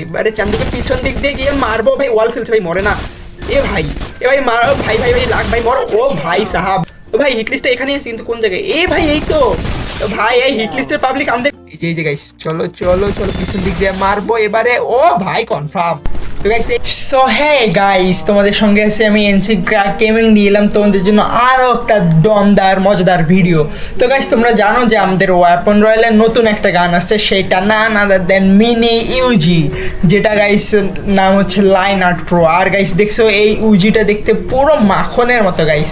এবারে চান্দুকে পিছন দিক দিয়ে গিয়ে মারবো, ভাই ওয়াল ফেলছে ভাই, মরে না। এ ভাই এ ভাই, মারো ভাই ভাই ভাই লাগ ভাই, মরো। ও ভাই, সাহাব। ও ভাই হিটলিস্টটা এখানে আছে, কিন্তু কোন জায়গায়? এ ভাই, এই তো। ভাই, এই হিটলিস্টের পাবলিক আমাদের এই যে গাইস চলো চলো চলো, পিছন দিক দিয়ে মারবো। এবারে, ও ভাই কনফার্ম সো হে গাইস তোমাদের সঙ্গে আছে আমি এনসি গেমিং নিয়ে এলাম তোমাদের জন্য আরও একটা দমদার, মজাদার ভিডিও তো গাইস তোমরা জানো যে আমাদের ওয়াপন রয়্যালের নতুন একটা গান আসছে, সেটা না আদার দেন মিনি ইউজি যেটা গাইস নাম হচ্ছে লাইন আর্ট প্রো আর গাইস দেখছ এই ইউজিটা দেখতে পুরো মাখনের মতো গাইস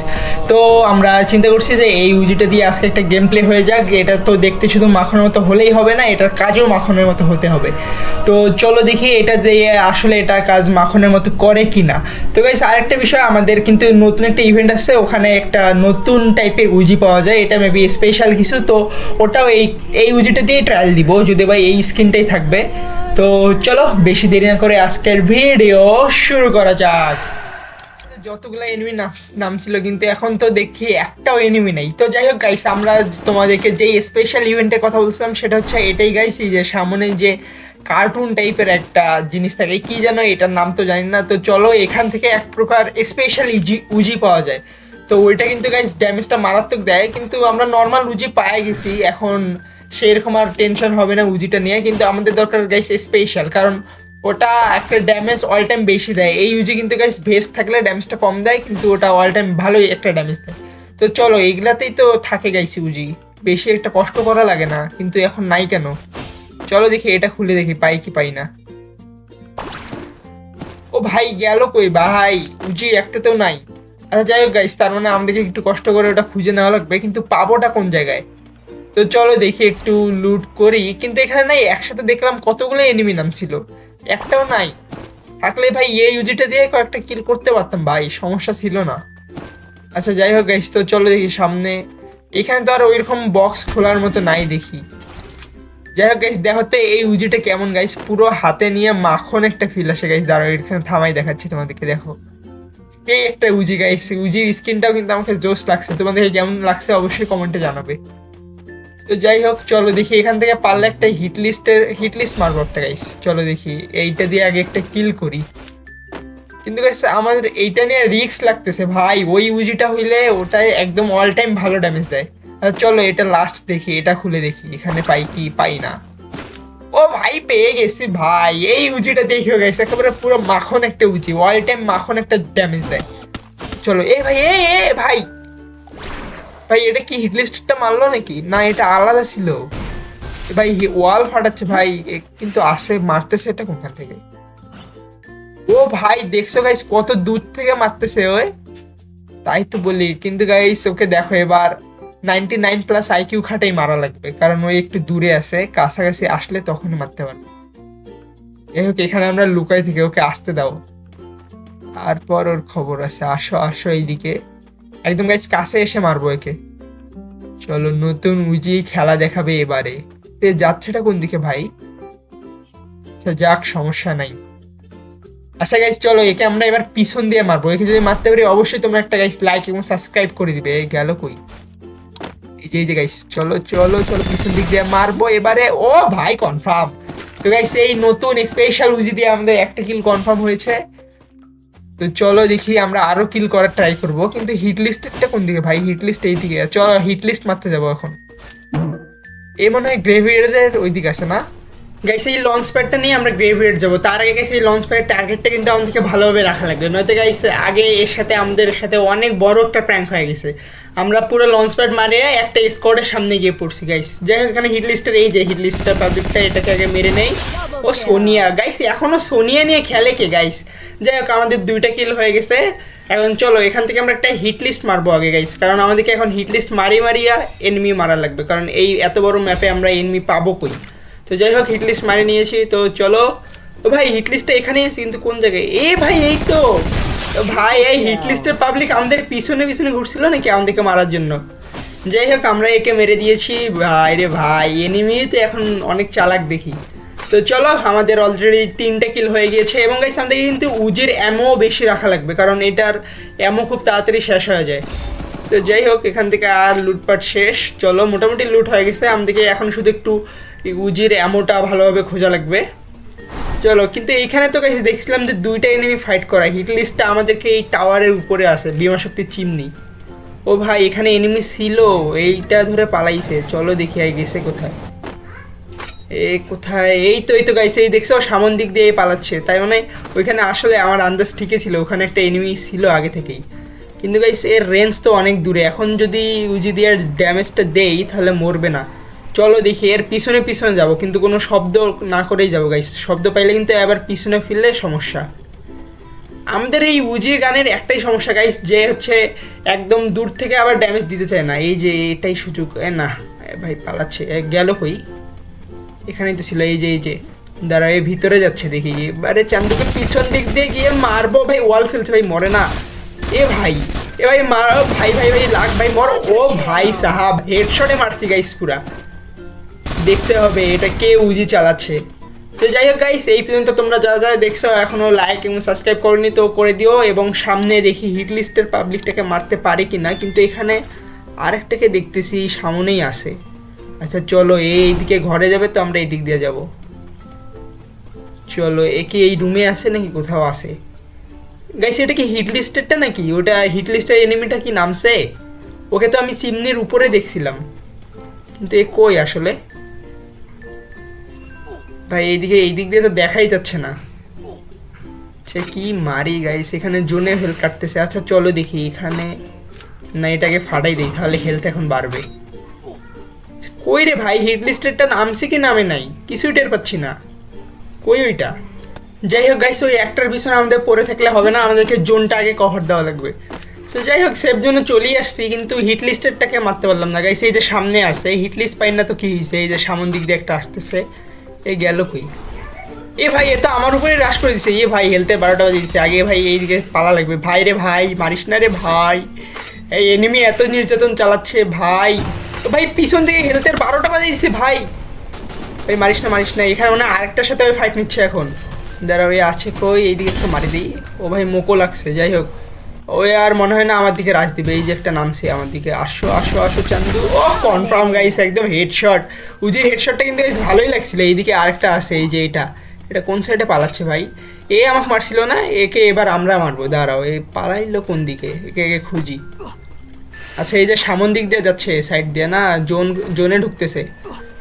তো আমরা চিন্তা করছি যে এই ইউজিটা দিয়ে আজকে একটা গেম প্লে হয়ে যাক, এটা তো দেখতে শুধু মাখনের মতো হলেই হবে না, এটার কাজও মাখনের মতো হতে হবে। তো চলো দেখি এটা দিয়ে আসলে এটা কাজ মাখনের মতো করে কি না তো গাইস আরেকটা বিষয়, আমাদের কিন্তু নতুন একটা ইভেন্ট আসছে, ওখানে একটা নতুন টাইপের উজি পাওয়া যায়, এটা মেবি স্পেশাল কিছু, তো ওটাও এই এই উজিটা দিয়ে ট্রায়াল দিব, যদি ভাই এই স্কিনটাই থাকবে। তো চলো, বেশি দেরি না করে আজকের ভিডিও শুরু করা যাক। যতগুলো এনিমি নাম ছিল, কিন্তু এখন তো দেখি একটাও এনিমি নেই। তো যাই হোক গাইস আমরা তোমাদেরকে যেই স্পেশাল ইভেন্টের কথা বলছিলাম, সেটা হচ্ছে এটাই গাইস যে সামনে যে কার্টুন টাইপের একটা জিনিস থাকে। কি যেন এটার নাম তো জানি না। তো চলো এখান থেকে এক প্রকার স্পেশাল ইজি উজি পাওয়া যায়। তো ওইটা কিন্তু গাইস ড্যামেজটা মারাত্মক দেয়। কিন্তু আমরা নর্মাল উজি পায়ে গেছি। এখন সেরকম আর টেনশন হবে না উজিটা নিয়ে। কিন্তু আমাদের দরকার গাইস স্পেশাল কারণ ওটা একটা ড্যামেজ অল টাইম বেশি দেয়। এই ইউজি কিন্তু গাইস ভেস্ট থাকলে ড্যামেজটা কম দেয়। কিন্তু ওটা অল টাইম ভালোই একটা ড্যামেজ দেয়। তো চলো, এইগুলাতেই তো থাকে গাইছি উজি বেশি একটা কষ্ট করা লাগে না। কিন্তু এখন নাই কেন? চলো দেখি, এটা খুলে দেখি, পাই কি পাই না। ও ভাই, গেল কই? ভাই, উজি একটাতেও নাই। আচ্ছা যাই হোক গাইস তার মানে আমাদেরকে একটু কষ্ট করে ওটা খুঁজে নেওয়া লাগবে, কিন্তু পাবোটা কোন জায়গায়? তো চলো দেখি, একটু লুট করি। কিন্তু এখানে নাই, একসাথে দেখলাম কতগুলো এনিমি নাম ছিল। একটাও নাই। থাকলে ভাই, এই ইউজিটা দিয়ে কয়েকটা কিল করতে পারতাম। ভাই, সমস্যা ছিল না। আচ্ছা যাই হোক গাইস তো চলো দেখি সামনে। এখানে তো আর ওইরকম বক্স খোলার মতো নাই দেখি। যাই হোক গাইস দেখো তো এই উজিটা কেমন গাইস পুরো হাতে নিয়ে মাখন একটা ফিল আসে গাইস দাঁড়াও, এখানে থামাই দেখাচ্ছি তোমাদেরকে, দেখো। এই একটা উজি গাইস উজির স্কিনটাও কিন্তু আমাকে জোস লাগছে। তোমাদেরকে কেমন লাগছে অবশ্যই কমেন্টে জানাবে। তো যাই হোক, চলো দেখি, এখান থেকে পারলে একটা হিট লিস্টের হিট লিস্ট মারবো একটা গাইস চলো দেখি, এইটা দিয়ে আগে একটা কিল করি। কিন্তু গাইস আমাদের এইটা নিয়ে রিস্ক লাগতেছে। ভাই, ওই উজিটা হইলে ওটাই একদম অল টাইম ভালো ড্যামেজ দেয়। চলো এটা লাস্ট দেখি, এটা খুলে দেখি, এখানে পাই কি, পাই না। ও ভাই, পেয়ে গেছি ভাই, এই উজিটা দেখিও গেছে, একেবারে পুরো মাখন একটা উজি অল টাইম মাখন একটা ড্যামেজ দেয়। চলো, এ ভাই, এ এ, ভাই। ভাই, এটা কি হিটলিস্টটা মারলো নাকি? না, এটা আলাদা ছিল। ভাই ওয়াল ফাটাচ্ছে ভাই কিন্তু আসে, মারতেছে এটা কোথা থেকে? ও ভাই, দেখছ গাইস কত দূর থেকে মারতেছে, ওই? তাই তো বলি, কিন্তু গাইস ওকে দেখো এবার। নাইনটি নাইন প্লাস আইকিউ খাটাই মারা লাগবে, কারণ ওই একটু দূরে আছে, কাছাকাছি আসলে তখনই মারতে পারবে। যাই হোক, এখানে আমরা লুকাই থেকে ওকে আসতে দাও। তারপর ওর খবর আছে, আসো আসো এইদিকে। একদম গাইস কাছে এসে মারবো একে। চলো, নতুন উজি খেলা দেখাবে এবারে। তে যাচ্ছেটা কোন দিকে ভাই? আচ্ছা যাক, সমস্যা নাই। আচ্ছা গাইস চলো, একে আমরা এবার পিছন দিয়ে মারবো। একে যদি মারতে পারি, অবশ্যই তোমরা একটা গাইস লাইক এবং সাবস্ক্রাইব করে দিবে। এই গেল কই? এই যে গাইস চলো চলো চলো, পিছন দিক দিয়ে মারবো এবারে। ও ভাই কনফার্ম তো গাইস এই নতুন স্পেশাল উজি দিয়ে আমাদের একটা কিল কনফার্ম হয়েছে। তো চলো দেখি আমরা আরও কিল করার ট্রাই করব। কিন্তু হিট লিস্টেরটা কোন দিকে? ভাই হিট লিস্ট এই দিকে। চলো হিট লিস্ট মারতে যাব এখন। এ মনে হয় গ্রেভিয়ারের ওই দিকে আছে না? গাইস এই লঞ্চ প্যাডটা নিয়ে আমরা গ্রেভিয়ার যাব। তার আগে গাইস এই লঞ্চ প্যাডের টার্গেটটা কিন্তু আমাদেরকে ভালোভাবে রাখা লাগবে। নয়তো গাইস আগে এর সাথে, আমাদের সাথে অনেক বড় একটা প্র্যাঙ্ক হয়ে গেছে। আমরা পুরো লঞ্চ প্যাড মারিয়ে একটা স্কোয়াডের সামনে গিয়ে পড়ছি গাইস যাই হোক, এখানে হিটলিস্টের এই যে হিট লিস্টটা পাবলিকটা এটাকে আগে মেরে নেই। ও সোনিয়া। গাইস এখনও সোনিয়া নিয়ে খেলে কে গাইস যাই হোক, আমাদের দুইটা কিল হয়ে গেছে। এখন চলো, এখান থেকে আমরা একটা হিট লিস্ট মারবো আগে গাইস কারণ আমাদেরকে এখন হিট লিস্ট মারি, মারিয়া এনিমি মারা লাগবে। কারণ এই এত বড় ম্যাপে আমরা এনমি পাবো কই? তো যাই হোক হিটলিস্ট মারি নিয়েছি। তো চলো। ও ভাই হিটলিস্টটা এখানে আছে, কিন্তু কোন জায়গায়? এ ভাই, এই তো। ভাই, এই হিটলিস্টের পাবলিক আমাদের পিছনে পিছনে ঘুরছিল নাকি আমাদেরকে মারার জন্য? যাই হোক আমরা একে মেরে দিয়েছি। ভাই রে ভাই এনিমি তো এখন অনেক চালাক দেখি। তো চলো, আমাদের অলরেডি তিনটে কিল হয়ে গিয়েছে। এবং গাইস আমাদের কিন্তু উজের অ্যামো বেশি রাখা লাগবে, কারণ এটার অ্যামো খুব তাড়াতাড়ি শেষ হয়ে যায়। তো যাই হোক এখান থেকে আর লুটপাট শেষ। চলো, মোটামুটি লুট হয়ে গেছে। আমাদেরকে এখন শুধু একটু উজির অ্যামোটা ভালোভাবে খোঁজা লাগবে। চলো, কিন্তু এইখানে তো গাইস দেখছিলাম যে দুইটা এনিমি ফাইট করা। হিট লিস্টটা আমাদেরকে এই টাওয়ারের উপরে আসে বিমা শক্তির চিমনি। ও ভাই, এখানে এনিমি ছিল, এইটা ধরে পালাইছে। চলো দেখি আই গেছে কোথায়। এ কোথায়? এই তো এই তো গাইছে এই দেখছ, সামন দিক দিয়ে পালাচ্ছে। তাই মানে ওইখানে আসলে আমার আন্দাজ ঠিকই ছিল, ওখানে একটা এনিমি ছিল আগে থেকেই। কিন্তু গাইস এর রেঞ্জ তো অনেক দূরে। এখন যদি উজি দিয়ে ড্যামেজটা দেই, তাহলে মরবে না। চলো দেখি, এর পিছনে পিছনে যাব, কিন্তু কোনো শব্দ না করেই যাব গাইস শব্দ পাইলে কিন্তু এবার পিছনে ফিরলে সমস্যা। আমাদের এই উজি গানের একটাই সমস্যা গাইস যে হচ্ছে একদম দূর থেকে আবার ড্যামেজ দিতে চায় না। এই যে এটাই সুযোগ না ভাই পালাচ্ছে গেল কই? এখানেই তো ছিল, এই যে এই যে দাঁড়া এই ভিতরে যাচ্ছে, দেখি। এবারে চান্দুকে পিছন দিক দিয়ে গিয়ে মারবো, ভাই ওয়াল ফেলছে, ভাই, মরে না। এ ভাই এ ভাই, মারো, ভাই ভাই ভাই, লাগ, ভাই, মরো। ও ভাই সাহাব হেডশটে মারছি গাইস পুরা। দেখতে হবে এটা কে উজি চালাচ্ছে। তো যাই হোক গাইস এই পর্যন্ত তোমরা যা যা দেখছ, এখনও লাইক এবং সাবস্ক্রাইব করনি তো করে দিও এবং সামনে দেখি হিট লিস্টের পাবলিকটাকে মারতে পারে কি না কিন্তু এখানে আরেকটাকে দেখতেছি সামনেই আসে আচ্ছা চলো এই দিকে ঘরে যাবে তো আমরা এই দিক দিয়ে যাব। চলো একে এই রুমে আসে নাকি কোথাও আসে গাইস এটা কি হিট লিস্টেরটা নাকি? ওটা হিট লিস্টের এনিমিটা কি নামছে? ওকে তো আমি চিমনির উপরে দেখছিলাম। কিন্তু এ কই আসলে? ভাই, এইদিকে এই দিক দিয়ে তো দেখাই যাচ্ছে না। সে কি মারি গাইস এখানে জোনে হেলথ কাটতেছে। আচ্ছা চলো দেখি। এখানে না, এটাকে ফাটাই দিই, তাহলে হেলথ এখন বাড়বে। কই রে ভাই? হিট লিস্টেরটা নামছে কি নামে নাই? কিছুই টের পাচ্ছি না। কই ওইটা? যাই হোক গাইস ওই একটার পিছনে আমাদের পড়ে থাকলে হবে না। আমাদেরকে জোনটা আগে কভার দেওয়া লাগবে। তো যাই হোক সেফ জোনে চলেই আসছি, কিন্তু হিট লিস্টেরটাকে মারতে পারলাম না। গাইস এই যে সামনে আছে হিট লিস্ট পাই না তো কি হয়েছে এই যে সামন দিক দিয়ে একটা আসতেছে। এই গেল কই? এ ভাই, এ তো আমার উপরে হ্রাস করে দিছে। এ ভাই হেলতে বারোটা বাজে দিচ্ছে আগে ভাই এইদিকে পালা লাগবে। ভাই রে ভাই, মারিস না রে ভাই। এই এনিমি এত নির্যাতন চালাচ্ছে, ভাই। তো ভাই, পিছন থেকে হেলথের বারোটা বাজে দিচ্ছে ভাই। ভাই, মারিস না মারিস না। এখানে মানে আরেকটার সাথে ওই ফাইট নিচ্ছে এখন। দাঁড়া, ওই আছে কই? এইদিকে একটু মারি দিই। ও ভাই মোকো লাগছে। যাই হোক। ওই আর মনে হয় না আমার দিকে রাজ দিবে। এই যে একটা নামছে আমার দিকে। আসো আসো আসো, চান্দু। ও কনফার্ম গাইস একদম হেডশট উজির হেডশটটা কিন্তু বেশ ভালোই লাগছিল। এইদিকে আরেকটা আছে, এই যে এটা। এটা কোন সাইডে পালাচ্ছে ভাই? এ আমাকে মারছিল না? একে এবার আমরা মারবো। দাঁড়াও, এ পালাইলো কোন দিকে? একে একে খুঁজি। আচ্ছা এই যে সামন দিক দিয়ে যাচ্ছে সাইড দিয়ে না? জোন, জোনে ঢুকতেছে।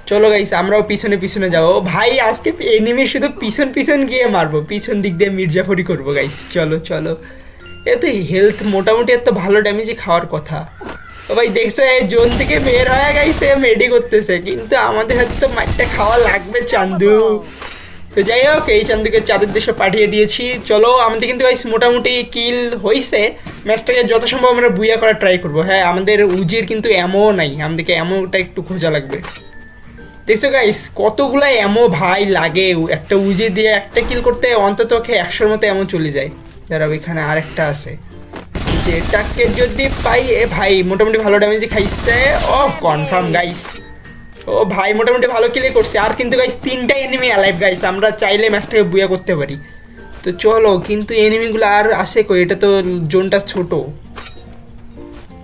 চলো গাইস আমরাও পিছনে পিছনে যাব। ভাই, আজকে এনিমি শুধু পিছন পিছন গিয়ে মারবো। পিছন দিক দিয়ে মির্জাফরি করব গাইস চলো চলো। এ তো হেলথ মোটামুটি এত ভালো ড্যামেজই খাওয়ার কথা। তো ভাই, দেখছ, এই জোন থেকে বের হয়ে গেছে মেডি করতেছে। কিন্তু আমাদের হয়তো তো মাইটটা খাওয়া লাগবে, চান্দু। তো যাই হোক, এই চান্দুকে চাঁদের দেশে পাঠিয়ে দিয়েছি। চলো, আমাদের কিন্তু গাইস মোটামুটি কিল হয়েছে ম্যাচটাকে যত সম্ভব আমরা বুইয়া করার ট্রাই করব। হ্যাঁ আমাদের উজির কিন্তু এমও নাই। আমাদেরকে এমওটা একটু খোঁজা লাগবে। দেখছ গাইস কতগুলা এমো ভাই লাগে। একটা উজি দিয়ে একটা কিল করতে অন্তত একশোর মতো এমন চলে যায়। দাঁড়াও, এখানে আরেকটা আছে। যেটাকে যদি পাই, এ ভাই, মোটামুটি ভালো ড্যামেজই খাইছে। ও কনফার্ম গাইস ও ভাই, মোটামুটি ভালো কিলে করছে। আর কিন্তু গাইস তিনটা এনিমি অ্যালাইভ গাইস আমরা চাইলে ম্যাচটাকে বুয়া করতে পারি। তো চলো, কিন্তু এনিমিগুলো আর আসে কই? এটা তো জোনটা ছোট।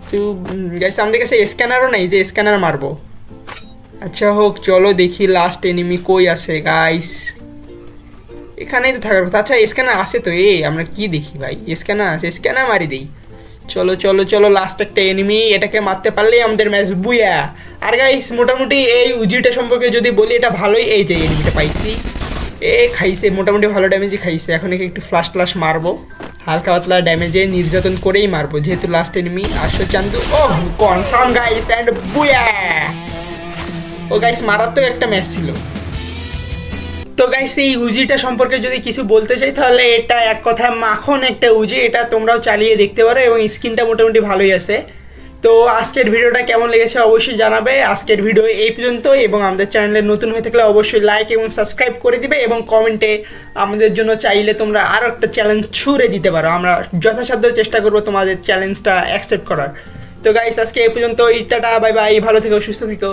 তো গাইস আমাদের কাছে স্ক্যানারও নাই যে স্ক্যানার মারবো। আচ্ছা হোক, চলো দেখি লাস্ট এনিমি কই আছে গাইস এখানেই তো থাকার কথা। আচ্ছা স্ক্যানার আছে তো? এই, আমরা কি দেখি ভাই? স্ক্যানার আছে, স্ক্যানার মারি দেই। চলো চলো চলো লাস্ট একটা এনিমি এটাকে মারতে পারলেই আমাদের ম্যাচ বুয়া। আর গাইস মোটামুটি এই উজিটা সম্পর্কে যদি বলি, এটা ভালোই এই যে এনিমিটা পাইছি। এ, খাইছে, মোটামুটি ভালো ড্যামেজই খাইছে। এখন একে একটু ফ্লাশ ফ্লাশ মারবো। হালকা পাতলা ড্যামেজে নির্যাতন করেই মারবো, যেহেতু লাস্ট এনিমি আসো চান্দু ও কনফার্ম গাইস অ্যান্ড বুয়া! ও গাইস মারাত্মক একটা ম্যাচ ছিল। তো গাইস এই উজিটা সম্পর্কে যদি কিছু বলতে চাই, তাহলে এটা এক কথায় মাখন একটা উজি এটা তোমরাও চালিয়ে দেখতে পারো এবং স্ক্রিনটা মোটামুটি ভালোই আছে। তো আজকের ভিডিওটা কেমন লেগেছে অবশ্যই জানাবে। আজকের ভিডিও এই পর্যন্ত এবং আমাদের চ্যানেলে নতুন হয়ে থাকলে অবশ্যই লাইক এবং সাবস্ক্রাইব করে দিবে এবং কমেন্টে আমাদের জন্য চাইলে তোমরা আরও একটা চ্যালেঞ্জ ছুড়ে দিতে পারো। আমরা যথাসাধ্য চেষ্টা করব তোমাদের চ্যালেঞ্জটা অ্যাকসেপ্ট করার। তো গাইস আজকে এই পর্যন্ত ইটাটা বাই বাই ভালো থেকো, সুস্থ থেকো।